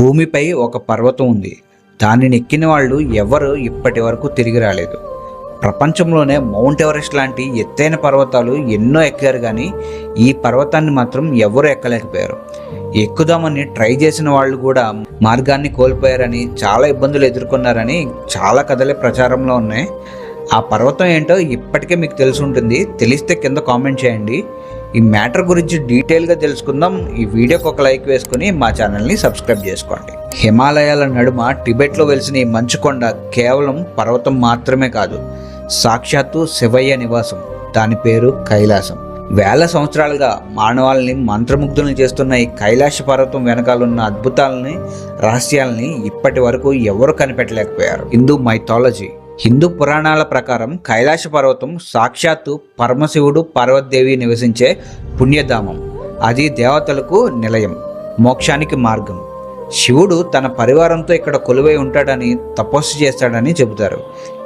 భూమిపై ఒక పర్వతం ఉంది. దానిని ఎక్కిన వాళ్ళు ఎవరు ఇప్పటి వరకు తిరిగి రాలేదు. ప్రపంచంలోనే మౌంట్ ఎవరెస్ట్ లాంటి ఎత్తైన పర్వతాలు ఎన్నో ఎక్కారు కానీ ఈ పర్వతాన్ని మాత్రం ఎవరు ఎక్కలేకపోయారు. ఎక్కుదామని ట్రై చేసిన వాళ్ళు కూడా మార్గాన్ని కోల్పోయారని చాలా ఇబ్బందులు ఎదుర్కొన్నారని చాలా కథలే ప్రచారంలో ఉన్నాయి. ఆ పర్వతం ఏంటో ఇప్పటికే మీకు తెలిసి ఉంటుంది తెలిస్తే కింద కామెంట్ చేయండి. ఈ మ్యాటర్ గురించి డీటెయిల్గా తెలుసుకుందాం. ఈ వీడియోకి ఒక లైక్ వేసుకుని మా ఛానల్ని సబ్స్క్రైబ్ చేసుకోండి. హిమాలయాల నడుమ టిబెట్లో వెలిసిన ఈ మంచుకొండ కేవలం పర్వతం మాత్రమే కాదు సాక్షాత్తు శివయ్య నివాసం. దాని పేరు కైలాసం. వేల సంవత్సరాలుగా మానవాళ్ళని మంత్రముగ్ధులను చేస్తున్న ఈ కైలాస పర్వతం వెనకాలన్న అద్భుతాలని రహస్యాలని ఇప్పటి వరకు ఎవరు కనిపెట్టలేకపోయారు? హిందూ మైథాలజీ. హిందూ పురాణాల ప్రకారం కైలాస పర్వతం సాక్షాత్తు పరమశివుడు పార్వతీదేవి నివసించే పుణ్యధామం. అది దేవతలకు నిలయం మోక్షానికి మార్గం. శివుడు తన పరివారంతో ఇక్కడ కొలువై ఉంటాడని తపస్సు చేస్తాడని చెబుతారు.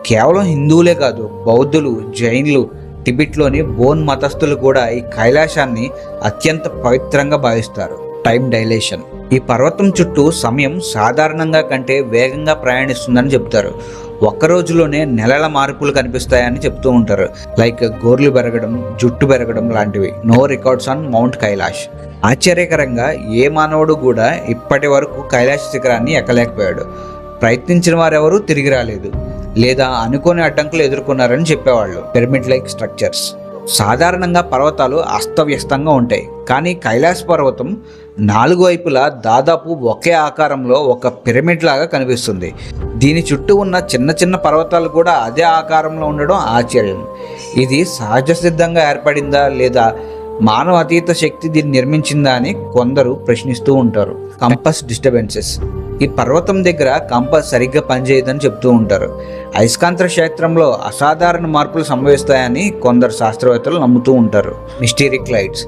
కేవలం హిందువులే కాదు బౌద్ధులు జైన్లు టిబెట్లోని బోన్ మతస్థులు కూడా ఈ కైలాసాన్ని అత్యంత పవిత్రంగా భావిస్తారు. Time dilation. ఈ పర్వతం చుట్టూ సమయం సాధారణంగా కంటే వేగంగా ప్రయాణిస్తుందని చెబుతారు. ఒక్క రోజులోనే నెలల మార్పులు కనిపిస్తాయని చెప్తూ ఉంటారు. లైక్ గోర్లు పెరగడం జుట్టు పెరగడం లాంటివి. No records on mount Kailash. ఆశ్చర్యకరంగా ఏ మానవుడు కూడా ఇప్పటి వరకు కైలాస శిఖరాన్ని ఎక్కలేకపోయాడు. ప్రయత్నించిన వారెవరూ తిరిగి రాలేదు. లేదా అనుకోని అడ్డంకులు ఎదుర్కొన్నారని చెప్పేవాళ్ళు. పిరమిడ్ లైక్ స్ట్రక్చర్స్ సాధారణంగా పర్వతాలు అస్తవ్యస్తంగా ఉంటాయి. కానీ కైలాస పర్వతం నాలుగు వైపులా దాదాపు ఒకే ఆకారంలో ఒక పిరమిడ్ లాగా కనిపిస్తుంది. దీని చుట్టూ ఉన్న చిన్న చిన్న పర్వతాలు కూడా అదే ఆకారంలో ఉండడం ఆశ్చర్యం. ఇది సహజ సిద్ధంగా ఏర్పడిందా లేదా మానవ అతీత శక్తి దీన్ని నిర్మించిందా అని కొందరు ప్రశ్నిస్తూ ఉంటారు. Compass disturbances. ఈ పర్వతం దగ్గర కంపస్ సరిగ్గా పనిచేయదని చెప్తూ ఉంటారు. అయస్కాంత క్షేత్రంలో అసాధారణ మార్పులు సంభవిస్తాయని కొందరు శాస్త్రవేత్తలు నమ్ముతూ ఉంటారు. మిస్టీరిక్ లైట్స్.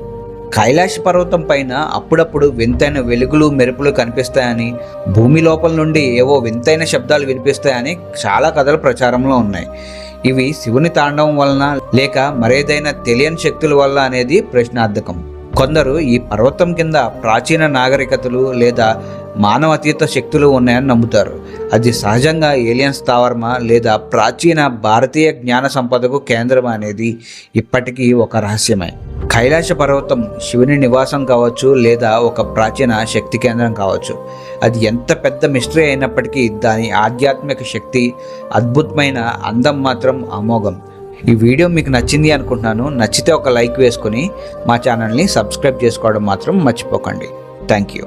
కైలాష్ పర్వతం పైన అప్పుడప్పుడు వింతైన వెలుగులు మెరుపులు కనిపిస్తాయని భూమి లోపల నుండి ఏవో వింతైన శబ్దాలు వినిపిస్తాయని చాలా కథలు ప్రచారంలో ఉన్నాయి. ఇవి శివుని తాండవం వలన లేక మరేదైనా తెలియని శక్తుల వల్ల అనేది ప్రశ్నార్థకం. కొందరు ఈ పర్వతం కింద ప్రాచీన నాగరికతలు లేదా మానవతీత శక్తులు ఉన్నాయని నమ్ముతారు. అది సహజంగా ఏలియన్ స్థావరమా లేదా ప్రాచీన భారతీయ జ్ఞాన సంపదకు కేంద్రం అనేది ఇప్పటికీ ఒక రహస్యమే. కైలాస పర్వతం శివుని నివాసం కావచ్చు లేదా ఒక ప్రాచీన శక్తి కేంద్రం కావచ్చు. అది ఎంత పెద్ద మిస్టరీ అయినప్పటికీ దాని ఆధ్యాత్మిక శక్తి అద్భుతమైన అందం మాత్రం అమోఘం ఈ వీడియో మీకు నచ్చింది అనుకుంటున్నాను. నచ్చితే ఒక లైక్ వేసుకొని మా ఛానల్ని సబ్స్క్రైబ్ చేసుకోవడం మాత్రం మర్చిపోకండి. Thank you